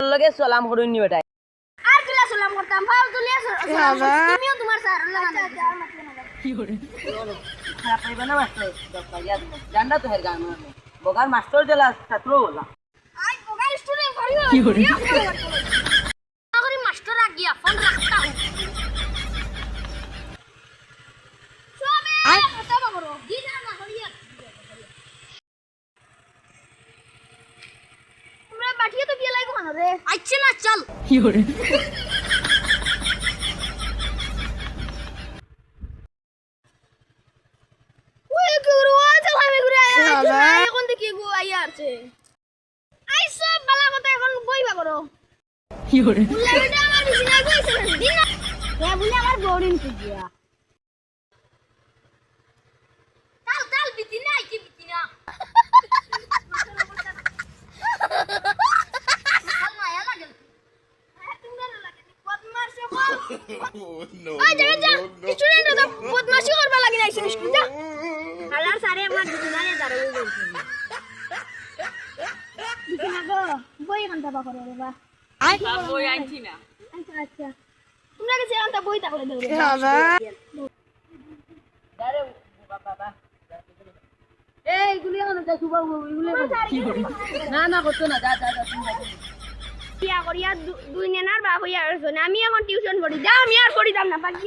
লগে সালাম করুন নি বেটা আর কিলা সালাম করতাম ফাও তুলিয়া সালাম তুমিও তোমার স্যার আচ্ছা না কি করে খারাপ হইবা না মাস্টার ডক্টর ইয়াদ জানডা তো হের? গান বগার মাস্টার জেলা ছাত্র বলা আই বগার স্টুডেন্ট করিও কি করে ঘরে আচ্ছা না চল। এখন দেখি আইয়া আই সব বালা কথা এখন বইবা করো। কি করে বুলা বেটা আমার বিছানায় ওই যা যা স্টুডেন্ট তো বদমাশি করবা লাগি না স্কুল যা। সারে আমার বলছি বিছানা গো বই কান্তা বা করো রে বা। বই আনছি না। আচ্ছা আচ্ছা। তোমরা কাছে আনতা বই তাকলে দেবে। আরে বাবা এইগুলি এখন যা ওইগুলি না না করতো না যা যা যা যা, তুমি। বিয়া করিয়া দুই নেনার বাপ হইয়া আমি এখন টিউশন পড়ি যা আমি আর পড়িতাম না, বাকি